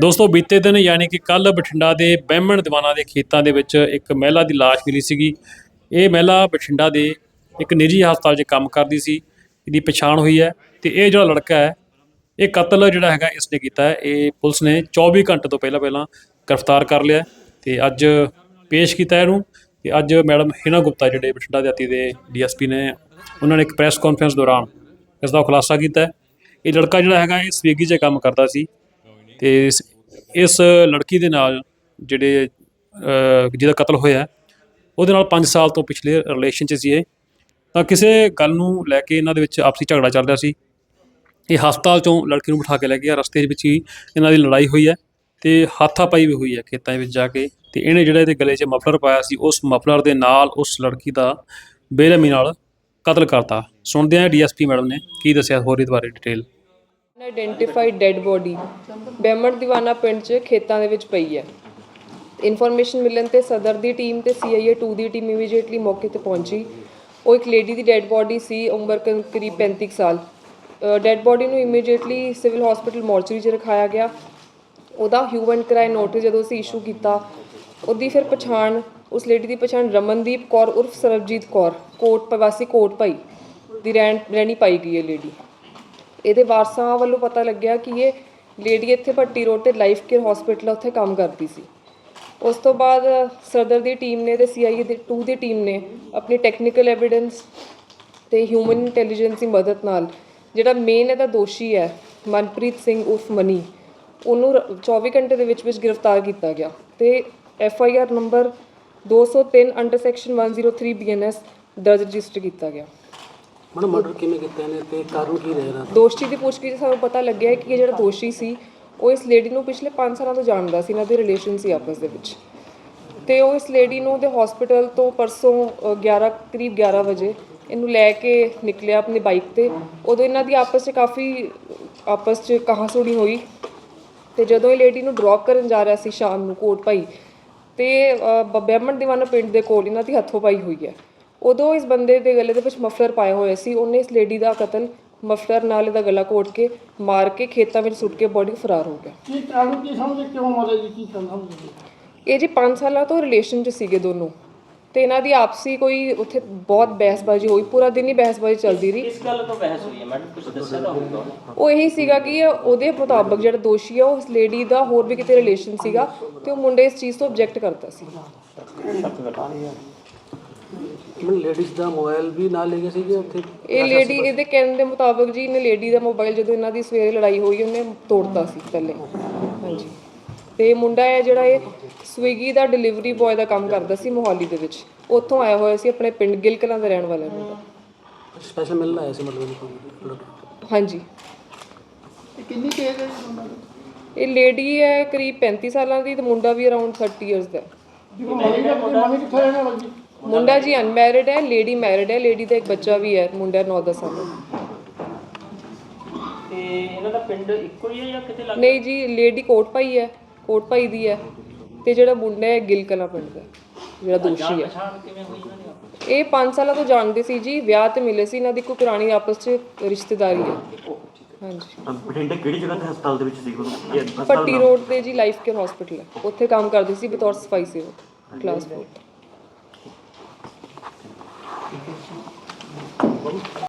ਦੋਸਤੋ, ਬੀਤੇ ਦਿਨ ਯਾਨੀ ਕਿ ਕੱਲ ਬਠਿੰਡਾ ਦੇ ਬਹਿਮਣ ਦੀਵਾਨਾ ਦੇ ਖੇਤਾਂ ਦੇ ਵਿੱਚ ਇੱਕ ਮਹਿਲਾ ਦੀ ਲਾਸ਼ ਮਿਲੀ ਸੀਗੀ। ਇਹ ਮਹਿਲਾ ਬਠਿੰਡਾ ਦੇ ਇੱਕ ਨਿੱਜੀ ਹਸਪਤਾਲ 'ਚ ਕੰਮ ਕਰਦੀ ਸੀ, ਇਹਦੀ ਪਛਾਣ ਹੋਈ ਹੈ ਤੇ ਇਹ ਜਿਹੜਾ ਲੜਕਾ ਹੈ, ਇਹ ਕਤਲ ਜਿਹੜਾ ਹੈਗਾ ਇਸ ਨੇ ਕੀਤਾ ਹੈ। ਇਹ ਪੁਲਿਸ ਨੇ 24 ਘੰਟੇ ਤੋਂ ਪਹਿਲਾਂ ਪਹਿਲਾਂ ਗ੍ਰਿਫਤਾਰ ਕਰ ਲਿਆ ਹੈ ਤੇ ਅੱਜ ਪੇਸ਼ ਕੀਤਾ ਇਹਨੂੰ ਤੇ ਅੱਜ ਮੈਡਮ ਹਿਨਾ ਗੁਪਤਾ ਜਿਹੜੇ ਬਠਿੰਡਾ ਦਿਹਾਤੀ ਦੇ ਡੀਐਸਪੀ ਨੇ, ਉਹਨਾਂ ਨੇ ਇੱਕ ਪ੍ਰੈਸ ਕਾਨਫਰੰਸ ਦੌਰਾਨ ਇਸ ਦਾ ਖੁਲਾਸਾ ਕੀਤਾ ਇਹ ਲੜਕਾ ਜਿਹੜਾ ਹੈਗਾ, ਇਹ ਸਵੀਗੀ 'ਚ ਕੰਮ ਕਰਦਾ ਸੀ ਤੇ ਇਸ- ਇਸ ਲੜਕੀ ਦੇ ਨਾਲ ਜਿਹੜੇ ਅਹ, ਜਿਹਦਾ ਕਤਲ ਹੋਇਆ ਉਹਦੇ ਨਾਲ 5 ਸਾਲ ਤੋਂ ਪਿਛਲੇ ਰਿਲੇਸ਼ਨ 'ਚ ਸੀ ਇਹ। ਤਾਂ ਕਿਸੇ ਗੱਲ ਨੂੰ ਲੈ ਕੇ ਇਹਨਾਂ ਦੇ ਵਿੱਚ ਆਪਸੀ ਝਗੜਾ ਚੱਲ ਰਿਹਾ ਸੀ। ਇਹ ਹਸਪਤਾਲ ਚੋਂ ਲੜਕੀ ਨੂੰ ਬਿਠਾ ਕੇ ਲੈ ਗਿਆ। ਰਸਤੇ ਦੇ ਵਿੱਚ ਹੀ ਇਹਨਾਂ ਦੀ ਲੜਾਈ ਹੋਈ ਹੈ ਤੇ ਹਾਥਾਪਾਈ ਵੀ ਹੋਈ ਹੈ ਖੇਤਾਂ ਵਿੱਚ ਜਾ ਕੇ। ਤੇ ਇਹਨੇ ਜਿਹੜਾ ਇਹਦੇ ਗਲੇ 'ਚ ਮਫਲਰ ਪਾਇਆ ਸੀ ਉਸ ਮਫਲਰ ਦੇ ਨਾਲ ਉਸ ਲੜਕੀ ਦਾ ਬੇਰਹਿਮੀ ਨਾਲ ਕਤਲ ਕਰਤਾ। ਸੁਣਦੇ ਹਾਂ ਡੀਐਸਪੀ ਮੈਡਮ ਨੇ ਕੀ ਦੱਸਿਆ ਹੋਰ ਇਹਦੇ ਬਾਰੇ detail identified dead body Baiman Diwana ਪਿੰਡ 'ਚ ਖੇਤਾਂ ਦੇ ਵਿੱਚ ਪਈ ਹੈ। ਇਨਫੋਰਮੇਸ਼ਨ ਮਿਲਣ ਤੇ ਸਦਰ ਦੀ ਟੀਮ ਤੇ ਸੀਆਈਏ 2 ਦੀ ਟੀਮ ਇਮੀਡੀਏਟਲੀ ਮੌਕੇ ਤੇ ਪਹੁੰਚੀ। ਉਹ ਇੱਕ ਲੇਡੀ ਦੀ ਡੈੱਡ ਬੋਡੀ ਸੀ, ਉਮਰ ਕਰੀਬ 35 ਕੁ ਸਾਲ। ਡੈੱਡ ਬੋਡੀ ਨੂੰ ਇਮੀਡੀਏਟਲੀ ਸਿਵਲ ਹਸਪੀਟਲ ਮੋਰਚਰੀ 'ਚ ਰਖਾਇਆ ਗਿਆ। ਉਹਦਾ ਹਿਊਮਨ ਕਰਾਈ ਨੋਟਿਸ ਜਦੋਂ ਅਸੀਂ ਇਸ਼ੂ ਕੀਤਾ, ਉਹਦੀ ਫਿਰ ਪਛਾਣ, ਉਸ ਲੇਡੀ ਦੀ ਪਛਾਣ ਰਮਨਦੀਪ ਕੌਰ ਉਰਫ ਸਰਬਜੀਤ ਕੌਰ, ਕੋਟ, ਪ੍ਰਵਾਸੀ ਕੋਟ ਭਾਈ ਦੀ ਰਹਿਣ, ਰਹਿਣੀ ਪਾਈ ਗਈ ਹੈ ਲੇਡੀ ਇਹਦੇ ਵਾਰਸਾਂ ਵੱਲੋਂ ਪਤਾ ਲੱਗਿਆ ਕਿ ਇਹ ਲੇਡੀ ਇੱਥੇ ਭੱਟੀ ਰੋਡ ਤੇ ਲਾਈਫ ਕੇਅਰ ਹਸਪੀਟਲ ਉੱਥੇ ਕੰਮ ਕਰਦੀ ਸੀ। ਉਸ ਤੋਂ ਬਾਅਦ ਸਰਦਰ ਦੀ ਟੀਮ ਨੇ ਤੇ ਸੀਆਈਏ ਦੀ 2 ਦੀ ਟੀਮ ਨੇ ਆਪਣੀ ਟੈਕਨੀਕਲ ਐਵੀਡੈਂਸ ਤੇ ਹਿਊਮਨ ਇੰਟੈਲੀਜੈਂਸ ਦੀ ਮਦਦ ਨਾਲ, ਜਿਹੜਾ ਮੇਨ ਇਹਦਾ ਦੋਸ਼ੀ ਹੈ, ਮਨਪ੍ਰੀਤ ਸਿੰਘ ਉਰਫ ਮਨੀ, ਉਹਨੂੰ ਰ- 24 ਘੰਟੇ ਦੇ ਵਿੱਚ ਵਿੱਚ ਗ੍ਰਿਫਤਾਰ ਕੀਤਾ ਗਿਆ। ਤੇ F I R number 203 under section 103 BNS ਦਰਜ ਰਜਿਸਟਰ ਕੀਤਾ ਗਿਆ। ਮੈਡਮ ਮਰਡਰ ਕਿਵੇਂ ਕੀਤਾ ਇਹਨੇ ਤੇ ਕਾਰਨ ਕੀ ਰਹੇਗਾ ਦੋਸ਼ੀ ਦੀ ਪੁੱਛਗਿੱਛ ਸਾਨੂੰ ਪਤਾ ਲੱਗਿਆ ਹੈ ਕਿ ਇਹ ਜਿਹੜਾ ਦੋਸ਼ੀ ਸੀ ਉਹ ਇਸ ਲੇਡੀ ਨੂੰ ਪਿਛਲੇ 5 ਸਾਲਾਂ ਤੋਂ ਜਾਣਦਾ ਸੀ ਇਹਨਾਂ ਦੇ ਰਿਲੇਸ਼ਨ ਸੀ ਆਪਸ ਦੇ ਵਿੱਚ। ਤੇ ਉਹ ਇਸ ਲੇਡੀ ਨੂੰ ਦੇ ਹਸਪੀਟਲ ਤੋਂ ਪਰਸੋਂ ਅ, 11 ਕਰੀਬ 11 ਵਜੇ ਇਹਨੂੰ ਲੈ ਕੇ ਨਿਕਲਿਆ ਆਪਣੀ ਬਾਈਕ ਤੇ। ਉਦੋਂ ਇਹਨਾਂ ਦੀ ਆਪਸ 'ਚ ਕਾਫੀ ਆਪਸ 'ਚ ਕਹਾਸੁਣੀ ਹੋਈ। ਤੇ ਜਦੋਂ ਇਹ ਲੇਡੀ ਨੂੰ ਡ੍ਰੌਪ ਕਰਨ ਜਾ ਰਿਹਾ ਸੀ ਸ਼ਾਮ ਨੂੰ ਕੋਟ ਭਾਈ ਤੇ ਅ, ਬ- ਬਹਿਮਣ ਦੀਵਾਨਾ ਪਿੰਡ ਦੇ ਕੋਲ ਇਹਨਾਂ ਦੀ ਹੱਥੋਂ ਪਾਈ ਹੋਈ ਹੈ। ਉਦੋਂ ਇਸ ਬੰਦੇ ਦੇ ਗਲੇ ਦੇ ਵਿੱਚ ਮਫਲਰ ਪਾਇਆ ਹੋਇਆ ਸੀ। ਉਹਨੇ ਇਸ ਲੇਡੀ ਦਾ ਕਤਲ ਮਫਲਰ ਨਾਲ ਇਹਦਾ ਗਲਾ ਕੋਟ ਕੇ ਮਾਰ ਕੇ ਖੇਤਾਂ ਵਿੱਚ ਸੁੱਟ ਕੇ ਬੋਡੀ ਫਰਾਰ ਹੋ ਗਿਆ। ਕੀ ਕਾਰਨ ਕੀ ਸਮਝਦੇ? ਕਿਉਂ ਮਾਰੇ ਜੀ? ਕੀ ਕਾਰਨ ਸਮਝਦੇ? ਇਹ ਜੀ 5 ਸਾਲਾਂ ਤੋਂ ਰਿਲੇਸ਼ਨ 'ਚ ਸੀਗੇ ਦੋਨੋਂ। ਤੇ ਇਹਨਾਂ ਦੀ ਆਪਸੀ ਕੋਈ ਉੱਥੇ ਬਹੁਤ ਬਹਿਸਬਾਜ਼ੀ ਹੋਈ। ਪੂਰਾ ਦਿਨ ਹੀ ਬਹਿਸਬਾਜ਼ੀ ਚੱਲਦੀ ਰਹੀ। ਇਸ ਗੱਲ ਤੋਂ ਬਹਿਸ ਹੋਈ ਹੈ? ਮੈਡਮ ਕੁਝ ਦੱਸਿਆ ਤਾਂ ਹੋਊਗਾ। ਉਹ ਇਹੀ ਸੀਗਾ ਕਿ ਉਹਦੇ ਮੁਤਾਬਕ ਜਿਹੜਾ ਦੋਸ਼ੀ ਹੈ ਉਹ ਉਸ ਲੇਡੀ ਦਾ ਹੋਰ ਵੀ ਕਿਤੇ ਰਿਲੇਸ਼ਨ ਸੀਗਾ ਤੇ ਉਹ ਮੁੰਡੇ ਇਸ ਚੀਜ਼ ਤੋਂ ਆਬਜੈਕਟ ਕਰਦਾ ਸੀ। ਮੈਡਮ ਲੇਡੀਜ਼ ਦਾ ਮੋਬਾਈਲ ਵੀ ਨਾਲ ਲੈ ਗਏ ਸੀਗੇ ਉੱਥੇ ਇਹ ਲੇਡੀ ਇਹਦੇ ਕਹਿਣ ਦੇ ਮੁਤਾਬਕ ਜੀ ਇਹਨੇ ਲੇਡੀ ਦਾ ਮੋਬਾਈਲ ਜਦੋਂ ਇਹਨਾਂ ਦੀ ਸਵੇਰੇ ਲੜਾਈ ਹੋਈ ਉਹਨੇ ਤੋੜਤਾ ਸੀ ਪਹਿਲੇ। ਹਾਂਜੀ। ਤੇ ਮੁੰਡਾ ਹੈ ਜਿਹੜਾ ਇਹ ਸਵੀਗੀ ਦਾ ਡਿਲੀਵਰੀ ਬॉय ਦਾ ਕੰਮ ਕਰਦਾ ਸੀ ਮੋਹਾਲੀ ਦੇ ਵਿੱਚ। ਉੱਥੋਂ ਆਇਆ ਹੋਇਆ ਸੀ ਆਪਣੇ ਪਿੰਡ ਗਿਲਕਲਾਂ ਦਾ ਰਹਿਣ ਵਾਲਾ ਮੁੰਡਾ। ਸਪੈਸ਼ਲ ਮਿਲਣ ਆਇਆ ਸੀ ਮਤਲਬ ਹਾਂਜੀ। ਇਹ ਕਿੰਨੀ ਕੇਸ ਹੈ ਦੀ? ਇਹ ਲੇਡੀ ਹੈ ਕਰੀਬ 35 ਸਾਲਾਂ ਦੀ ਤੇ ਮੁੰਡਾ ਵੀ ਅਰਾਊਂਡ 30 ਇਅਰਸ ਦਾ ਹੈ। ਮਰੀ ਦਾ ਮਨੀ ਕਿੱਥੇ ਰਹਿਣ ਵਾਲਾ ਜੀ? ਮੁੰਡਾ ਜੀ ਅਨਮੈਰਿਡ ਹੈ ਲੇਡੀ ਮੈਰਿਡ ਹੈ ਲੇਡੀ ਦਾ ਇੱਕ ਬੱਚਾ ਵੀ ਹੈ ਮੁੰਡਾ 9-10 ਸਾਲ ਦਾ। ਤੇ ਇਹਨਾਂ ਦਾ ਪਿੰਡ ਇੱਕੋ ਹੀ ਹੈ ਜਾਂ ਕਿਤੇ ਲੱਗ ਨਹੀਂ ਜੀ ਲੇਡੀ ਕੋਟ ਭਾਈ ਹੈ ਕੋਟ ਭਾਈ ਦੀ ਹੈ ਤੇ ਜਿਹੜਾ ਮੁੰਡਾ ਹੈ ਗਿਲ ਕਲਾਂ ਪਿੰਡ ਦਾ ਜਿਹੜਾ ਦੋਸ਼ੀ ਹੈ। ਪਛਾਣ ਕਿਵੇਂ ਹੋਈ ਇਹਨਾਂ ਦੀ ਇਹ 5 ਸਾਲਾਂ ਤੋਂ ਜਾਣਦੇ ਸੀ ਜੀ ਵਿਆਹ ਤੇ ਮਿਲੇ ਸੀ ਇਹਨਾਂ ਦੀ ਕੋਈ ਪੁਰਾਣੀ ਆਪਸ 'ਚ ਰਿਸ਼ਤੇਦਾਰੀ ਹੈ। ਹਾਂਜੀ। ਬਠਿੰਡੇ ਕਿਹੜੀ ਜਗ੍ਹਾ ਤੇ ਹਸਪਤਾਲ ਦੇ ਵਿੱਚ ਸੀ ਉਹ? ਇਹ ਪੱਟੀ ਰੋਡ ਤੇ ਜੀ ਲਾਈਫ ਕੇਅਰ ਹਸਪੀਟਲ ਹੈ। ਉੱਥੇ ਕੰਮ ਕਰਦੀ ਸੀ ਬਤੌਰ ਸਫ਼ਾਈ ਸੇਵਕ ਕਲਾਸ 4どうぞ。